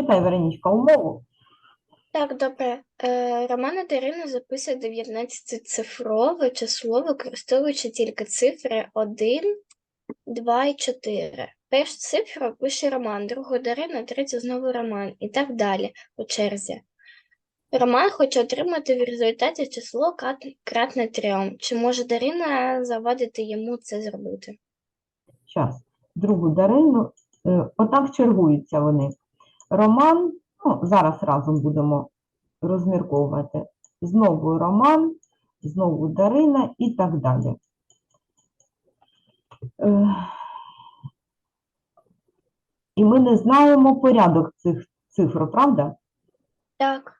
Читай, Веронічка, умову. Так, добре. Е, Романа Дарина записує 19-цифрове число, використовуючи тільки цифри 1, 2 і 4. Першу цифру пише Роман, другу Дарина, третю знову Роман і так далі по черзі. Роман хоче отримати в результаті число кратне 3. Чи може Дарина завадити йому це зробити? Час. Другу Дарину. Е, Отак чергуються вони. Роман, ну, зараз разом будемо розмірковувати. Знову Роман, знову Дарина і так далі. Е, І ми не знаємо порядок цих цифр, правда? Так.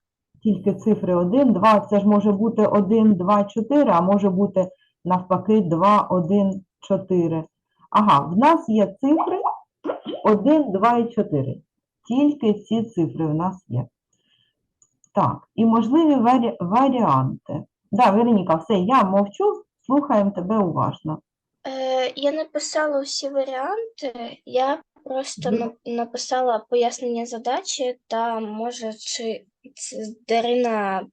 Тільки цифри 1, 2, це ж може бути 1, 2, 4, а може бути навпаки 2, 1, 4. Ага, в нас є цифри 1, 2 і 4. Тільки ці цифри в нас є. Так, і можливі варі... варіанти. Да, Вероніка, все, я мовчу, слухаємо тебе уважно. Е, я написала всі варіанти, я просто на- написала пояснення задачі та може чи Дарина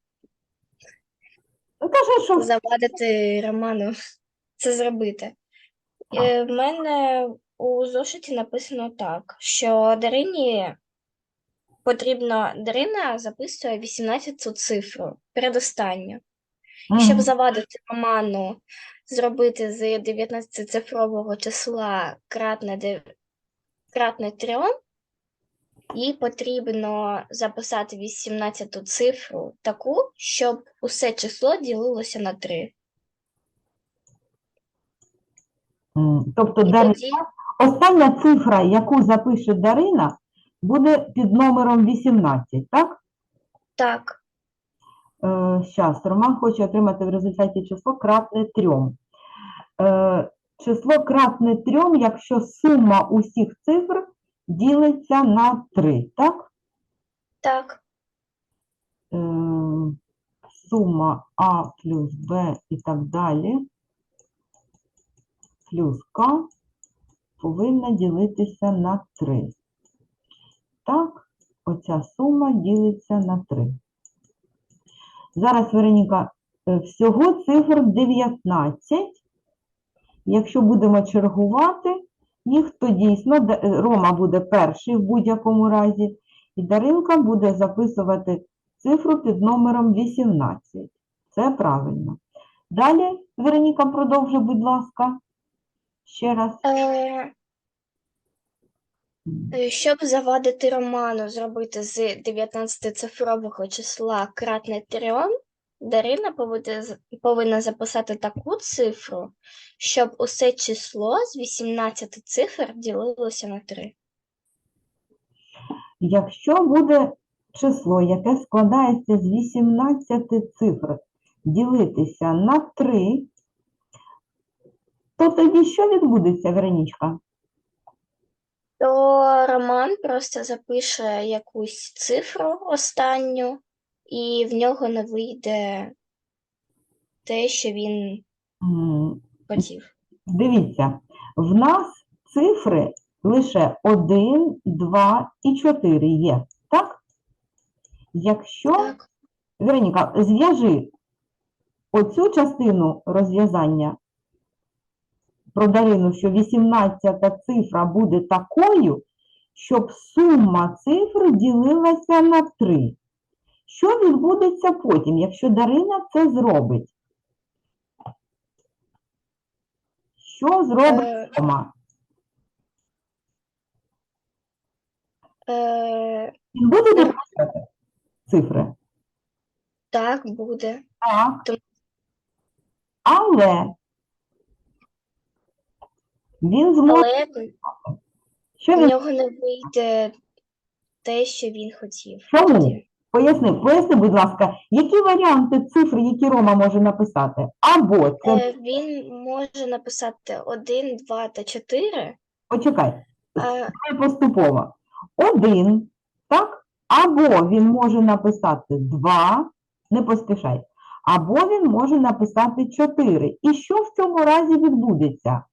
Ну, кажи, що завадити Роману це зробити. Е, в мене у зошиті написано так, що Дарині потрібно, Дарина записує 18-ту цифру, передостанню. Щоб завадити Роману зробити з 19-цифрового числа кратне, де- кратне 3, їй потрібно записати 18-ту цифру таку, щоб усе число ділилося на 3. М, Тобто Дарина, тоді остання цифра, яку запише Дарина, буде під номером 18, так? так, Зараз, Роман хоче отримати в результаті число кратне 3. Е, число кратне 3, якщо сума усіх цифр ділиться на 3, так? так, Е, сума А плюс Б і так далі плюс К повинна ділитися на 3. Так, оця сума ділиться на 3. Зараз, Вероніка, е, всього цифр 19. Якщо будемо чергувати їх, то дійсно е, Рома буде перший в будь-якому разі, і Даринка буде записувати цифру під номером 18. Це правильно. Далі, Вероніка, продовжуй, будь ласка. Ще раз. Е, Щоб завадити Роману зробити з 19-цифрового числа кратне 3, Дарина повинна записати таку цифру, щоб усе число з 18 цифр ділилося на 3. Якщо буде число, яке складається з 18 цифр, ділитися на 3, то тоді що відбудеться, Веронічка? То Роман просто запише якусь цифру останню, і в нього не вийде те, що він хотів. Дивіться, в нас цифри лише 1, 2 і 4 є, так? Якщо, Так. Вероніка, зв'яжи оцю частину розв'язання про Дарину, що 18 цифра буде такою, щоб сума цифр ділилася на 3. Що відбудеться потім, якщо Дарина це зробить? Що зробить Е, Рома? е, Він буде записувати цифри? так, буде. Так. Але він зможе. Але Що в він нього не вийде те, що він хотів. Чому? поясни, поясни, будь ласка, які варіанти цифр, які Рома може написати? Або це Е, Він може написати 1, 2 та 4. почекай, А, поступово. Один, так? Або він може написати два, не поспішай. Або він може написати чотири. І що в цьому разі відбудеться?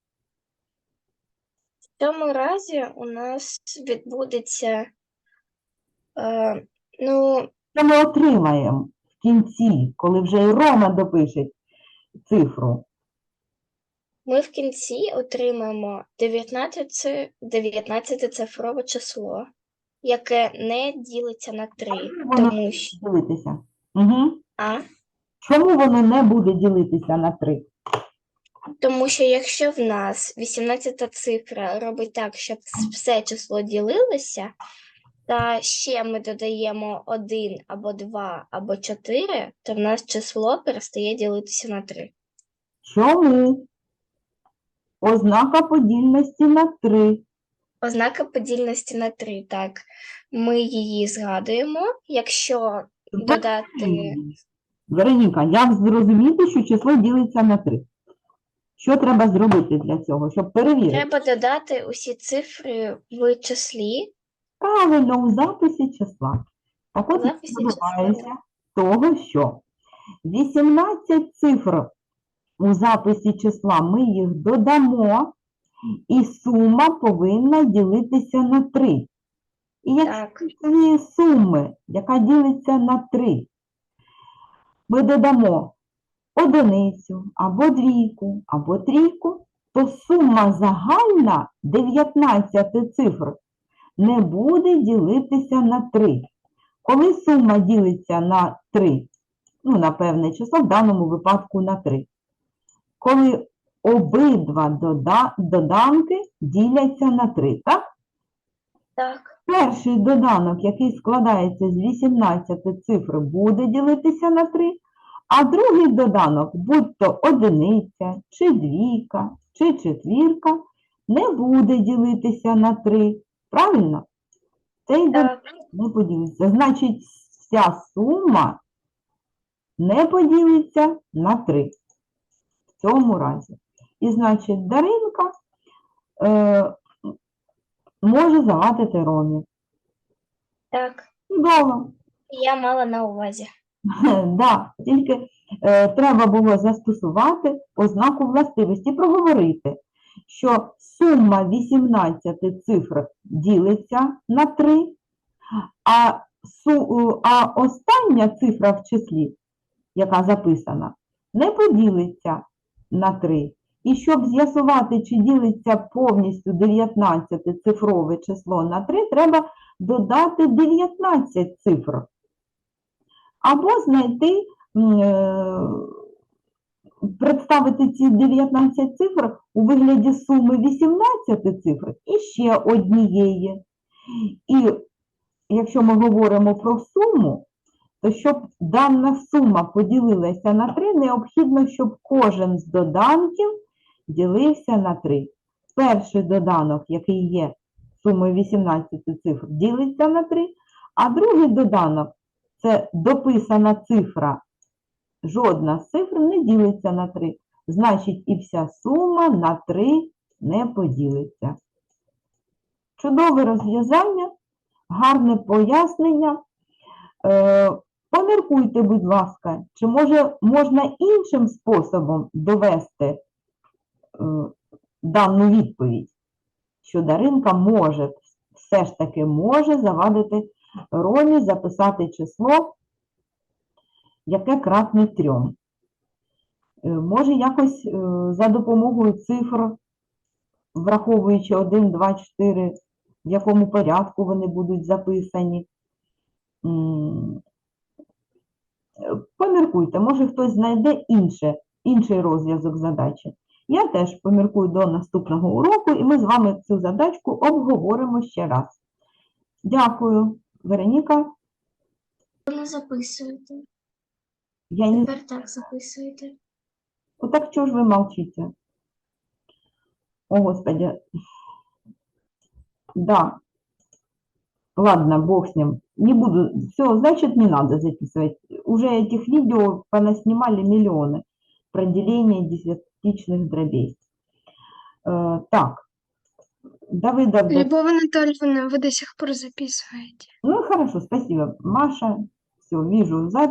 В цьому разі у нас відбудеться Е, ну, Що ми отримаємо в кінці, коли вже і Рома допише цифру? ми в кінці отримаємо 19, ци- 19 цифрове число, яке не ділиться на 3, Воно тому що ділитися. Угу. а, Чому воно не буде ділитися на 3? Тому що якщо в нас 18 цифра робить так, щоб все число ділилося, та ще ми додаємо 1 або 2 або 4, то в нас число перестає ділитися на 3. Чому? Ознака подільності на 3. Ознака подільності на 3, так. Ми її згадуємо, якщо додати Вероніка, як зрозуміти, що число ділиться на 3? Що треба зробити для цього, щоб перевірити? Треба додати усі цифри в числі. Правильно, у записі числа. Так от відбувається того, що 18 цифр у записі числа ми їх додамо, і сума повинна ділитися на 3. І якщо цієї суми, яка ділиться на 3, ми додамо одиницю, або двійку, або трійку, то сума загальна 19 цифр не буде ділитися на 3. Коли сума ділиться на 3, ну, на певне число, в даному випадку на 3, коли обидва дода- доданки діляться на 3, так? так, Перший доданок, який складається з 18 цифр, буде ділитися на 3, а другий доданок, будь то одиниця, чи двійка, чи четвірка, не буде ділитися на 3. Правильно? Цей доданок не поділиться. Значить, вся сума не поділиться на 3 в цьому разі. І значить, Даринка е, може завадити Ромі. так. Чудово. Я мала на увазі. Да, тільки е, треба було застосувати ознаку властивості, проговорити, що сума 18 цифр ділиться на 3, а, су, а остання цифра в числі, яка записана, не поділиться на 3. І щоб з'ясувати, чи ділиться повністю 19 цифрове число на 3, треба додати 19 цифр або знайти, е, представити ці 19 цифр у вигляді суми 18 цифр і ще однієї. І якщо ми говоримо про суму, то щоб дана сума поділилася на 3, необхідно, щоб кожен з доданків ділився на 3. Перший доданок, який є сумою 18 цифр, ділиться на 3, а другий доданок це дописана цифра. Жодна з цифр не ділиться на 3. Значить, і вся сума на 3 не поділиться. Чудове розв'язання, гарне пояснення. Е, поміркуйте, будь ласка, чи може можна іншим способом довести е, дану відповідь, що Даринка може, все ж таки може завадити Ромі записати число, яке кратне трьом. Е, Може якось е, за допомогою цифр, враховуючи 1, 2, 4, в якому порядку вони будуть записані. Поміркуйте, може хтось знайде інше, інший розв'язок задачі. Я теж поміркую до наступного уроку, і ми з вами цю задачку обговоримо ще раз. Дякую, Вероніка. Ви не записуєте. Я не Тепер так записуєте. Ну так чего ж вы молчите? О, Господи. Да. Ладно, бог с ним. Не буду. Все, значит, не надо записывать. Уже этих видео понаснимали миллионы про деление десятичных дробей. Э, так. Давыда, Любовь Анатольевна, вы до сих пор записываете. ну хорошо, спасибо. Маша, все, вижу запись.